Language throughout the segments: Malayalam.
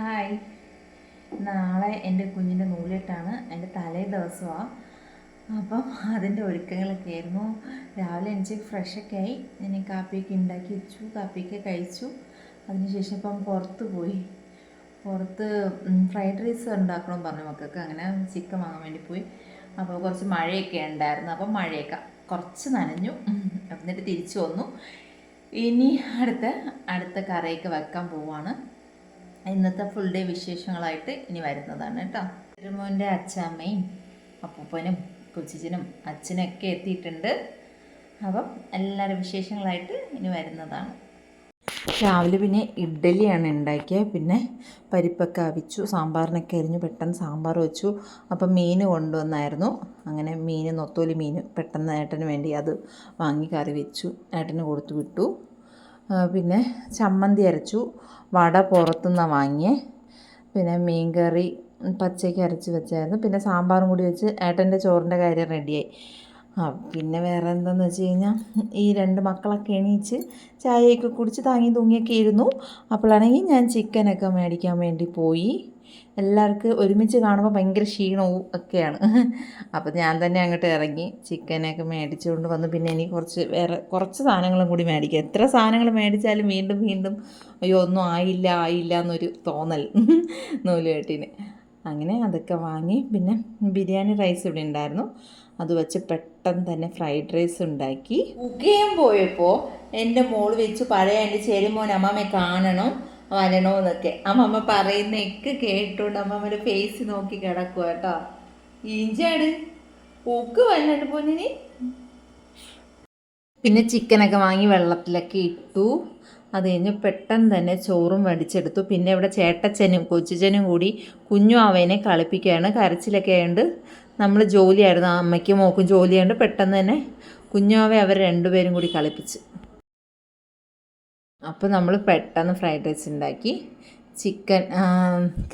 ഹായ്. നാളെ എന്റെ കുഞ്ഞിന്റെ നൂലിട്ടാണ് എന്റെ തലേ ദിവസമാണ് അപ്പം അതിന്റെ ഒരുക്കങ്ങളൊക്കെ ആയിരുന്നു. രാവിലെ എനിക്ക് ഫ്രഷൊക്കെ ആയി. ഞാൻ കാപ്പിയൊക്കെ ഉണ്ടാക്കി വെച്ചു കാപ്പിയൊക്കെ കഴിച്ചു. അതിനുശേഷം ഇപ്പം പുറത്ത് പോയി. പുറത്ത് ഫ്രൈഡ് റൈസ് ഉണ്ടാക്കണം പറഞ്ഞു മക്കൾക്ക്. അങ്ങനെ ചിക്കൻ വാങ്ങാൻ വേണ്ടി പോയി. അപ്പോൾ കുറച്ച് മഴയൊക്കെ ഉണ്ടായിരുന്നു. അപ്പം മഴയൊക്കെ കുറച്ച് നനഞ്ഞു. എന്നിട്ട് തിരിച്ചു വന്നു. ഇനി അടുത്ത അടുത്ത കറിയൊക്കെ വെക്കാൻ പോവാണ്. ഇന്നത്തെ ഫുൾ ഡേ വിശേഷങ്ങളായിട്ട് ഇനി വരുന്നതാണ് കേട്ടോ തിരുമോന്റെ അച്ഛമ്മയും അപ്പൂപ്പനും കൊച്ചിച്ചനും അച്ഛനൊക്കെ എത്തിയിട്ടുണ്ട്. അപ്പം എല്ലാവരും വിശേഷങ്ങളായിട്ട് ഇനി വരുന്നതാണ്. രാവിലെ പിന്നെ ഇഡ്ഡലിയാണ് ഉണ്ടാക്കിയത് പിന്നെ പരിപ്പൊക്കെ അവിച്ചു സാമ്പാറിനൊക്കെ അരിഞ്ഞു പെട്ടെന്ന് സാമ്പാർ വെച്ചു. അപ്പം മീൻ കൊണ്ടുവന്നായിരുന്നു. അങ്ങനെ മീൻ നൊത്തോലി മീൻ പെട്ടെന്ന് ഏട്ടന് വേണ്ടി അത് വാങ്ങി കറി വെച്ചു. ഏട്ടന് കൊടുത്തു വിട്ടു. പിന്നെ ചമ്മന്തി അരച്ചു. വട പുറത്തുനിന്നാണ് വാങ്ങിയേ. പിന്നെ മീൻകറി പച്ചയ്ക്ക് അരച്ച് വെച്ചായിരുന്നു. പിന്നെ സാമ്പാറും കൂടി വെച്ച് ഏട്ടന്റെ ചോറിന്റെ കാര്യം റെഡിയായി. ആ പിന്നെ വേറെ എന്താണെന്ന് വെച്ച് കഴിഞ്ഞാൽ ഈ രണ്ട് മക്കളൊക്കെ എണീച്ച് ചായയൊക്കെ കുടിച്ച് താങ്ങി തൂങ്ങിയൊക്കെ ഇരുന്നു. അപ്പോഴാണെങ്കിൽ ഞാൻ ചിക്കനൊക്കെ മേടിക്കാൻ വേണ്ടി പോയി. എല്ലാവർക്കും ഒരുമിച്ച് കാണുമ്പോൾ ഭയങ്കര ക്ഷീണവും ഒക്കെയാണ്. അപ്പോൾ ഞാൻ തന്നെ അങ്ങോട്ട് ഇറങ്ങി ചിക്കനൊക്കെ മേടിച്ചുകൊണ്ട് വന്ന്. പിന്നെ എനിക്ക് കുറച്ച് വേറെ കുറച്ച് സാധനങ്ങളും കൂടി മേടിക്കാം. എത്ര സാധനങ്ങൾ മേടിച്ചാലും വീണ്ടും വീണ്ടും അയ്യോ ഒന്നും ആയില്ല ആയില്ല എന്നൊരു തോന്നൽ നൂലുകെട്ടിന്. അങ്ങനെ അതൊക്കെ വാങ്ങി പിന്നെ ബിരിയാണി റൈസ് ഇവിടെ ഉണ്ടായിരുന്നു. അത് വെച്ച് പെട്ടെന്ന് തന്നെ ഫ്രൈഡ് റൈസ് ഉണ്ടാക്കി. ഉകയം പോയപ്പോൾ എന്റെ മോൾ വെച്ച് പഴയ എന്റെ ചേരുമോൻ അമ്മമ്മയെ കാണണം. വരണോന്നൊക്കെ അമ്മമ്മ പറയുന്നൊക്കെ കേട്ടോണ്ട് അമ്മമ്മയുടെ ഫേസ് നോക്കി കിടക്കുക കേട്ടോ. ഇഞ്ചാട് ഉക്ക് വല്ലാണ്ട് പോന്നിനി പിന്നെ ചിക്കനൊക്കെ വാങ്ങി വെള്ളത്തിലൊക്കെ ഇട്ടു. അത് കഴിഞ്ഞ് പെട്ടെന്ന് തന്നെ ചോറും വടിച്ചെടുത്തു. പിന്നെ ഇവിടെ ചേട്ടച്ചനും കൊച്ചുച്ചനും കൂടി കുഞ്ഞു അവനെ കളിപ്പിക്കുകയാണ്. കരച്ചിലൊക്കെ ആയതുകൊണ്ട് നമ്മൾ ജോലിയായിരുന്നു. അമ്മയ്ക്കും മോക്കും ജോലിയായതുകൊണ്ട് പെട്ടെന്ന് തന്നെ കുഞ്ഞുവാവെ അവർ രണ്ടുപേരും കൂടി കളിപ്പിച്ച്. അപ്പോൾ നമ്മൾ പെട്ടെന്ന് ഫ്രൈഡ് റൈസ് ഉണ്ടാക്കി ചിക്കൻ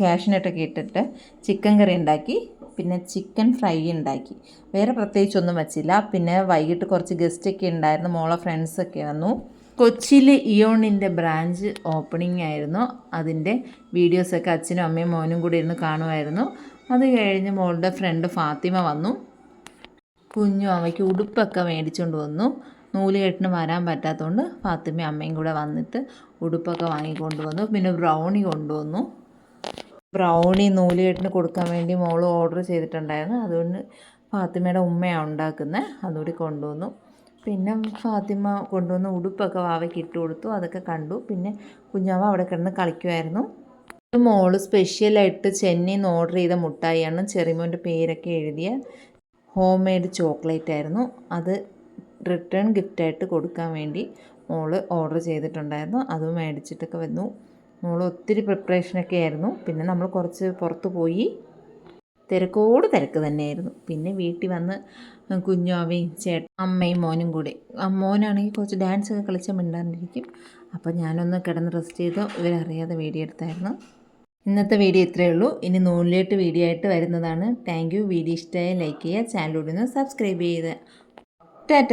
കാഷ്നട്ടൊക്കെ ഇട്ടിട്ട് ചിക്കൻ കറി ഉണ്ടാക്കി പിന്നെ ചിക്കൻ ഫ്രൈ ഉണ്ടാക്കി വേറെ പ്രത്യേകിച്ചൊന്നും വെച്ചില്ല. പിന്നെ വൈകിട്ട് കുറച്ച് ഗസ്റ്റൊക്കെ ഉണ്ടായിരുന്നു മോളെ ഫ്രണ്ട്സൊക്കെ വന്നു. കൊച്ചിയിൽ ഇയോണിന്റെ ബ്രാഞ്ച് ഓപ്പണിംഗ് ആയിരുന്നു. അതിന്റെ വീഡിയോസൊക്കെ അച്ഛനും അമ്മയും മോനും കൂടി ഇരുന്ന് കാണുമായിരുന്നു. അത് കഴിഞ്ഞ് മോളുടെ ഫ്രണ്ട് ഫാത്തിമ വന്നു. കുഞ്ഞു അമ്മയ്ക്ക് ഉടുപ്പൊക്കെ മേടിച്ചുകൊണ്ട് വന്നു. നൂലുകെട്ടിന് വരാൻ പറ്റാത്തതുകൊണ്ട് ഫാത്തിമ അമ്മയും കൂടെ വന്നിട്ട് ഉടുപ്പൊക്കെ വാങ്ങിക്കൊണ്ട് വന്നു പിന്നെ ബ്രൗണി കൊണ്ടുവന്നു. ബ്രൗണി നൂലുകെട്ടിന് കൊടുക്കാൻ വേണ്ടി മോൾ ഓർഡർ ചെയ്തിട്ടുണ്ടായിരുന്നു. അതുകൊണ്ട് ഫാത്തിമയുടെ ഉമ്മയാണ് ഉണ്ടാക്കുന്നത് അതുകൂടി കൊണ്ടുവന്നു. പിന്നെ ഫാത്തിമ കൊണ്ടുവന്ന് ഉടുപ്പൊക്കെ വാവയ്ക്ക് ഇട്ട് കൊടുത്തു. അതൊക്കെ കണ്ടു. പിന്നെ കുഞ്ഞാവ അവിടെ കിടന്ന് കളിക്കുമായിരുന്നു മോൾ സ്പെഷ്യലായിട്ട് ചെന്നൈയിൽ നിന്ന് ഓർഡർ ചെയ്ത മുട്ടായിയാണ്. ചെറിമോന്റെ പേരൊക്കെ എഴുതിയ ഹോം മെയ്ഡ് ചോക്ലേറ്റ് ആയിരുന്നു. അത് റിട്ടേൺ ഗിഫ്റ്റായിട്ട് കൊടുക്കാൻ വേണ്ടി മോൾ ഓർഡർ ചെയ്തിട്ടുണ്ടായിരുന്നു. അത് മേടിച്ചിട്ടൊക്കെ വന്നു. മോൾ ഒത്തിരി പ്രിപ്പറേഷനൊക്കെ ആയിരുന്നു. പിന്നെ നമ്മൾ കുറച്ച് പുറത്ത് പോയി. തിരക്കോട് തിരക്ക് തന്നെയായിരുന്നു. പിന്നെ വീട്ടിൽ വന്ന് കുഞ്ഞാവയും ചേട്ടൻ അമ്മയും മോനും കൂടി. മോനാണെങ്കിൽ കുറച്ച് ഡാൻസ് ഒക്കെ കളിച്ചാൽ മിണ്ടാണ്ടിരിക്കും. അപ്പോൾ ഞാനൊന്ന് കിടന്ന് റെസ്റ്റ് ചെയ്ത് ഇവരറിയാതെ വീഡിയോ എടുത്തായിരുന്നു. ഇന്നത്തെ വീഡിയോ ഇത്രയേ ഉള്ളൂ. ഇനി നൂലിലേട്ട് വീഡിയോ ആയിട്ട് വരുന്നതാണ്. താങ്ക് യു വീഡിയോ ഇഷ്ടമായ ലൈക്ക് ചെയ്യുക. ചാനലൂടെ ഒന്ന് സബ്സ്ക്രൈബ് ചെയ്യുക. ടാറ്റ